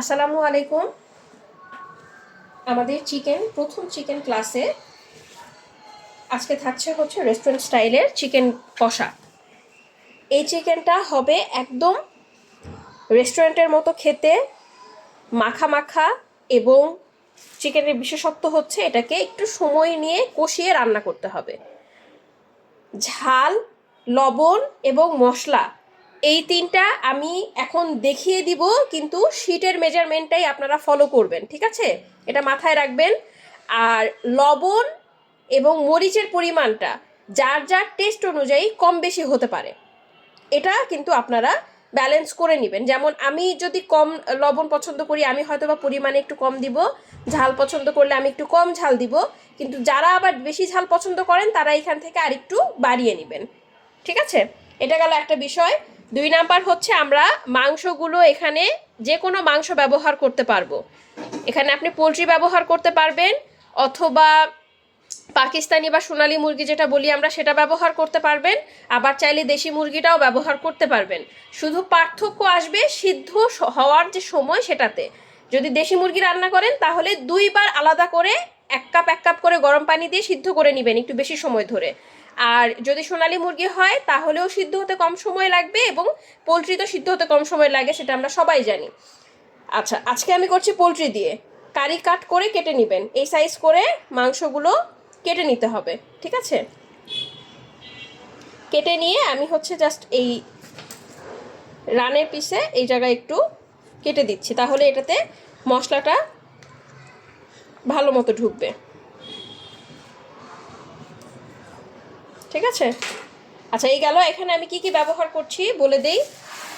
আসসালামু আলাইকুম। আমাদের চিকেন, প্রথম চিকেন ক্লাসে আজকে থাকছে হচ্ছে রেস্টুরেন্ট স্টাইলের চিকেন কষা। এই চিকেনটা হবে একদম রেস্টুরেন্টের মতো খেতে মাখা মাখা এবং চিকেনের বিশেষত্ব হচ্ছে এটাকে একটু সময় নিয়ে কষিয়ে রান্না করতে হবে। ঝাল, লবণ এবং মশলা এই তিনটা আমি এখন দেখিয়ে দিব, কিন্তু শীটের মেজারমেন্টটাই আপনারা ফলো করবেন, ঠিক আছে? এটা মাথায় রাখবেন। আর লবণ এবং মরিচের পরিমাণটা যার যার টেস্ট অনুযায়ী কম বেশি হতে পারে। এটা কিন্তু আপনারা ব্যালেন্স করে নেবেন। যেমন আমি যদি কম লবণ পছন্দ করি, আমি হয়তো বা পরিমাণে একটু কম দিব, ঝাল পছন্দ করলে আমি একটু কম ঝাল দিব, কিন্তু যারা আবার বেশি ঝাল পছন্দ করেন, তারা এখান থেকে আরেকটু বাড়িয়ে নেবেন, ঠিক আছে? এটা গেল একটা বিষয়। দুই নাম্বার হচ্ছে আমরা মাংসগুলো এখানে যে কোনো মাংস ব্যবহার করতে পারব। এখানে আপনি পোলট্রি ব্যবহার করতে পারবেন অথবা পাকিস্তানি বা সোনালী মুরগি যেটা বলি আমরা সেটা ব্যবহার করতে পারবেন, আবার চাইলে দেশি মুরগিটাও ব্যবহার করতে পারবেন। শুধু পার্থক্য আসবে সিদ্ধ হওয়ার যে সময় সেটাতে। যদি দেশি মুরগি রান্না করেন তাহলে দুইবার আলাদা করে এক কাপ এক কাপ করে গরম পানি দিয়ে সিদ্ধ করে নেবেন একটু বেশি সময় ধরে। আর যদি সোনালি মুরগি হয়, তাহলেও সিদ্ধ হতে কম সময় লাগবে এবং পোলট্রি তো সিদ্ধ হতে কম সময় লাগে, সেটা আমরা সবাই জানি। আচ্ছা আজকে আমি করছি পোলট্রি দিয়ে। কারি কাট করে কেটে নেবেন। এই সাইজ করে মাংসগুলো কেটে নিতে হবে, ঠিক আছে? কেটে নিয়ে আমি হচ্ছে জাস্ট এই রানের পিসে এই জায়গায় একটু কেটে দিচ্ছি, তাহলে এটাতে মশলাটা ভালো মতো ঢুকবে। ঠিক আছে? আচ্ছা এই গেল। এখানে আমি কি কি ব্যবহার করছি বলে দেই।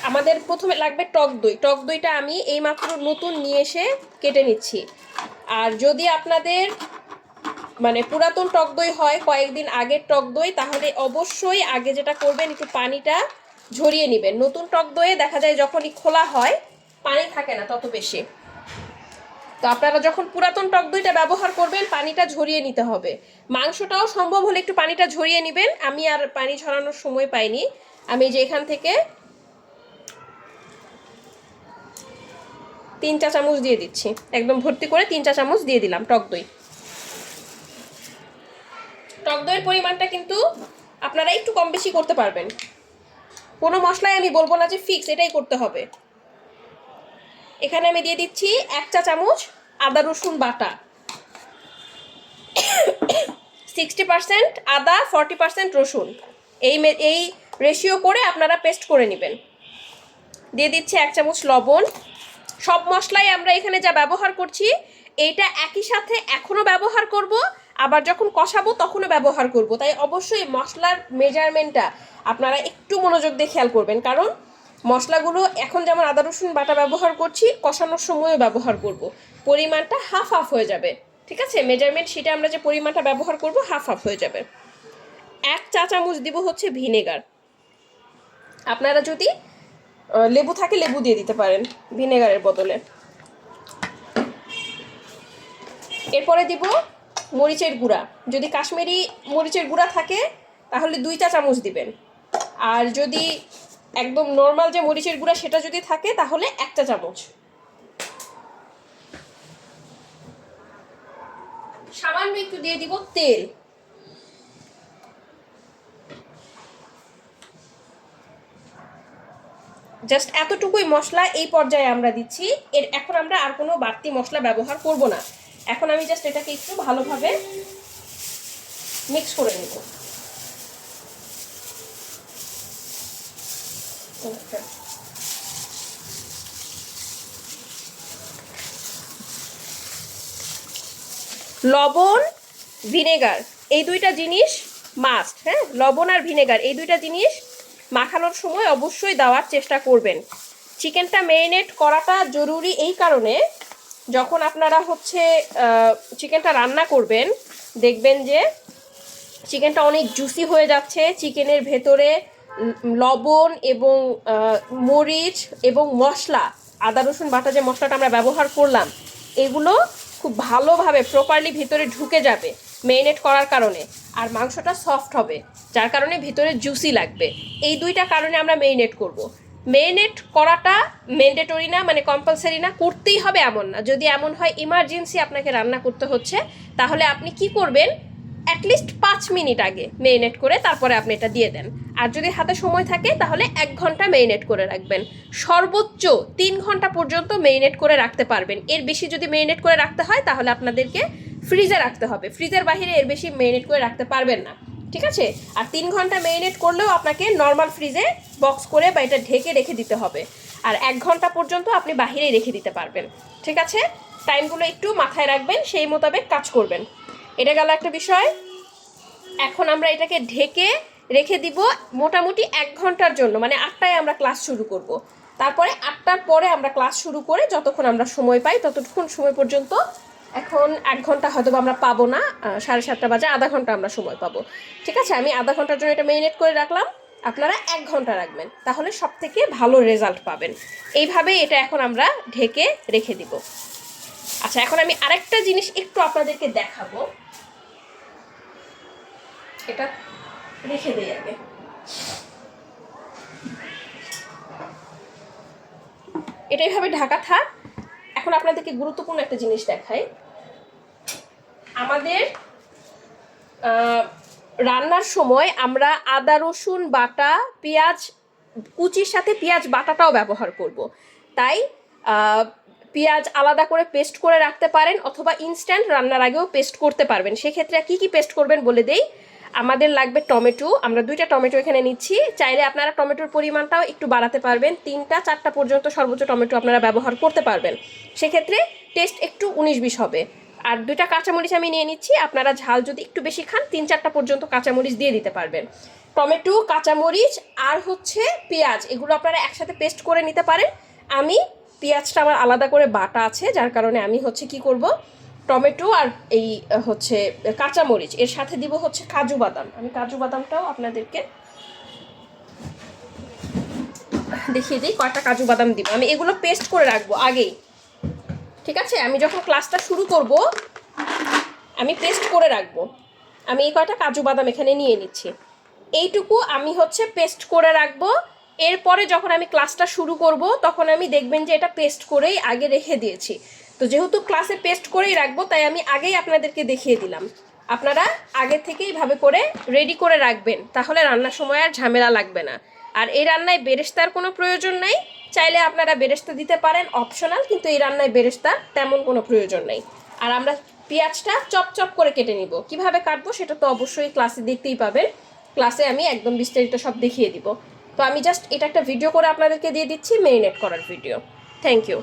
আমাদের প্রথমে লাগবে টক দই। টক দইটা আমি এই মাত্র নতুন নিয়ে এসে কেটে নিচ্ছি। আর যদি আপনাদের মানে পুরাতন টক দই হয়, কয়েকদিন আগের টক দই, তাহলে অবশ্যই আগে যেটা করবেন, একটু পানিটা ঝরিয়ে নেবেন। নতুন টক দইয়ে দেখা যায় যখনই খোলা হয়, পানি থাকে না তত বেশি। তো আপনারা যখন পুরাতন টক দইটা ব্যবহার করবেন, পানিটা ঝরিয়ে নিতে হবে। মাংসটাও সম্ভব হলে একটু পানিটা ঝরিয়ে নেবেন। আমি আর পানি ঝরানোর সময় পাইনি। আমি যে এখান থেকে তিন চা চামচ দিয়ে দিচ্ছি। একদম ভর্তি করে তিন চা চামচ দিয়ে দিলাম টক দই। টক দইয়ের পরিমাণটা কিন্তু আপনারা একটু কম বেশি করতে পারবেন। কোনো মশলাই আমি বলব না যে ফিক্স এটাই করতে হবে। এখানে আমি দিয়ে দিচ্ছি এক চা চামচ আদা রসুন বাটা। সিক্সটি পার্সেন্ট আদা ফর্টি পার্সেন্ট রসুন। এই এই রেশিও করে আপনারা পেস্ট করে নেবেন। দিয়ে দিচ্ছি এক চামচ লবণ। সব মশলাই আমরা এখানে যা ব্যবহার করছি, এইটা একই সাথে এখনও ব্যবহার করব, আবার যখন কষাবো তখনও ব্যবহার করব। তাই অবশ্যই মশলার মেজারমেন্টটা আপনারা একটু মনোযোগ দিয়ে খেয়াল করবেন। কারণ মশলাগুলো এখন যেমন আদা, রসুন, বাটা ব্যবহার করছি, কষানোর সময়ও ব্যবহার করব। পরিমাণটা হাফ হাফ হয়ে যাবে। ঠিক আছে? মেজারমেন্ট সেটা আমরা যে পরিমাণটা ব্যবহার করব হাফ হাফ হয়ে যাবে। এক চা চামচ দিব হচ্ছে ভিনেগার। আপনারা যদি লেবু থাকে লেবু দিয়ে দিতে পারেন ভিনেগারের বদলে। এরপরে দিব মরিচের গুঁড়া। যদি কাশ্মীরি মরিচের গুঁড়া থাকে, তাহলে দুই চা চামচ দিবেন। আর যদি একদম নর্মাল যে মরিচের গুঁড়া সেটা যদি থাকে, তাহলে একটা চামচ। সামান্য একটু দিয়ে দিব তেল। জাস্ট এতটুকুই মশলা এই পর্যায়ে আমরা দিচ্ছি। এর এখন আমরা আর কোনো বাড়তি মশলা ব্যবহার করব না। এখন আমি জাস্ট এটাকে একটু ভালোভাবে মিক্স করে নেব। Okay. লবণ, ভিনেগার, এই দুইটা জিনিস মাস্ট হ্যাঁ লবণ আর ভিনেগার, এই দুইটা জিনিস মাখানোর সময় অবশ্যই দেওয়ার চেষ্টা করবেন চিকেনটা মেরিনেট করাটা জরুরি এই কারণে যখন আপনারা হচ্ছে চিকেনটা রান্না করবেন, দেখবেন যে চিকেনটা অনেক জুসি হয়ে যাচ্ছে, চিকেনের ভেতরে লবণ এবং মরিচ এবং মশলা, আদা, রসুন বাটা যে মশলাটা আমরা ব্যবহার করলাম, এগুলো খুব ভালোভাবে প্রপারলি ভিতরে ঢুকে যাবে মেরিনেট করার কারণে। আর মাংসটা সফট হবে, যার কারণে ভিতরে জুসি লাগবে। এই দুইটা কারণে আমরা মেরিনেট করব। মেরিনেট করাটা ম্যান্ডেটরি না মানে কম্পালসারি না, করতেই হবে এমন না। যদি এমন হয় ইমার্জেন্সি আপনাকে রান্না করতে হচ্ছে, তাহলে আপনি কি করবেন? অ্যাটলিস্ট পাঁচ মিনিট আগে মেরিনেট করে তারপরে আপনি এটা দিয়ে দেন। আর যদি হাতে সময় থাকে, তাহলে এক ঘণ্টা মেরিনেট করে রাখবেন। সর্বোচ্চ তিন ঘণ্টা পর্যন্ত মেরিনেট করে রাখতে পারবেন। এর বেশি যদি মেরিনেট করে রাখতে হয়, তাহলে আপনাদেরকে ফ্রিজে রাখতে হবে। ফ্রিজের বাইরে এর বেশি মেরিনেট করে রাখতে পারবেন না। ঠিক আছে? আর তিন ঘণ্টা মেরিনেট করলেও আপনাকে নর্মাল ফ্রিজে বক্স করে বা এটা ঢেকে রেখে দিতে হবে। আর এক ঘণ্টা পর্যন্ত আপনি বাহিরেই রেখে দিতে পারবেন। ঠিক আছে? টাইমগুলো একটু মাথায় রাখবেন, সেই মোতাবেক কাজ করবেন। এটা গেল একটা বিষয়। এখন আমরা এটাকে ঢেকে রেখে দিব মোটামুটি এক ঘণ্টার জন্য মানে আটটায় আমরা ক্লাস শুরু করব। তারপরে আটটার পরে আমরা ক্লাস শুরু করে যতক্ষণ আমরা সময় পাই ততক্ষণ সময় পর্যন্ত এখন এক ঘণ্টা হয়তো আমরা পাবো না সাড়ে সাতটা বাজে আধা ঘণ্টা আমরা সময় পাবো। ঠিক আছে, আমি আধা ঘণ্টার জন্য এটা মেরিনেট করে রাখলাম। আপনারা এক ঘণ্টা রাখবেন, তাহলে সব থেকে ভালো রেজাল্ট পাবেন। এইভাবে এটা এখন আমরা ঢেকে রেখে দিব। আচ্ছা এখন আমি আরেকটা জিনিস একটু আপনাদেরকে দেখাবো। এটা রেখে দেই আগে। এটা এইভাবে ঢাকা থাক। এখন আপনাদেরকে গুরুত্বপূর্ণ একটা জিনিস দেখাই। আমাদের রান্নার সময় আমরা আদা, রসুন, বাটা, পেঁয়াজ, কুচির সাথে পেঁয়াজ বাটাটাও ব্যবহার করব। তাই পেঁয়াজ আলাদা করে পেস্ট করে রাখতে পারেন অথবা ইনস্ট্যান্ট রান্নার আগেও পেস্ট করতে পারবেন। সেক্ষেত্রে কি কি পেস্ট করবেন বলে দেই? আমাদের লাগবে টমেটো। আমরা দুইটা টমেটো এখানে নিচ্ছি। চাইলে আপনারা টমেটোর পরিমাণটাও একটু বাড়াতে পারবেন। তিনটা, চারটা পর্যন্ত সর্বোচ্চ টমেটো আপনারা ব্যবহার করতে পারবেন। সেক্ষেত্রে টেস্ট একটু উনিশ বিশ হবে। আর দুইটা কাঁচামরিচ আমি নিয়ে নিচ্ছি। আপনারা ঝাল যদি একটু বেশি খান, তিন, চারটা পর্যন্ত কাঁচামরিচ দিয়ে দিতে পারবেন। টমেটো, কাঁচামরিচ আর হচ্ছে পেঁয়াজ, এগুলো আপনারা একসাথে পেস্ট করে নিতে পারেন। আমি পেঁয়াজটা আমার আলাদা করে বাটা আছে, যার কারণে আমি হচ্ছে কি করব? টমেটো আর এই হচ্ছে কাঁচামরিচ। এর সাথে দিব হচ্ছে কাজু বাদাম। আমি কাজু বাদামটাও আপনাদেরকে দেখিয়ে দিই কয়টা কাজু বাদাম দিব। আমি এগুলো পেস্ট করে রাখব আগেই। ঠিক আছে? আমি যখন ক্লাসটা শুরু করব, আমি পেস্ট করে রাখব। আমি এই কয়টা কাজু বাদাম এখানে নিয়ে নিচ্ছি। এইটুকু আমি হচ্ছে পেস্ট করে রাখব। এরপরে যখন আমি ক্লাসটা শুরু করব, তখন আমি দেখবেন যে এটা পেস্ট করেই আগে রেখে দিয়েছি। তো যেহেতু ক্লাসে পেস্ট করেই রাখব, তাই আমি আগেই আপনাদেরকে দেখিয়ে দিলাম। আপনারা আগে থেকেই ভাবে করে রেডি করে রাখবেন, তাহলে রান্নার সময় আর ঝামেলা লাগবে না। আর এই রান্নায় বেরেস্তার কোনো প্রয়োজন নাই। চাইলে আপনারা বেরেস্তা দিতে পারেন অপশনাল কিন্তু এই রান্নায় বেরেস্তার তেমন কোনো প্রয়োজন নেই। আর আমরা পেঁয়াজটা চপ চপ করে কেটে নিব। কীভাবে কাটবো সেটা তো অবশ্যই ক্লাসে দেখতেই পাবেন। ক্লাসে আমি একদম বিস্তারিত সব দেখিয়ে দিব। তো আমি জাস্ট এটা একটা ভিডিও করে আপনাদেরকে দিয়ে দিচ্ছি মেরিনেট করার ভিডিও থ্যাংক ইউ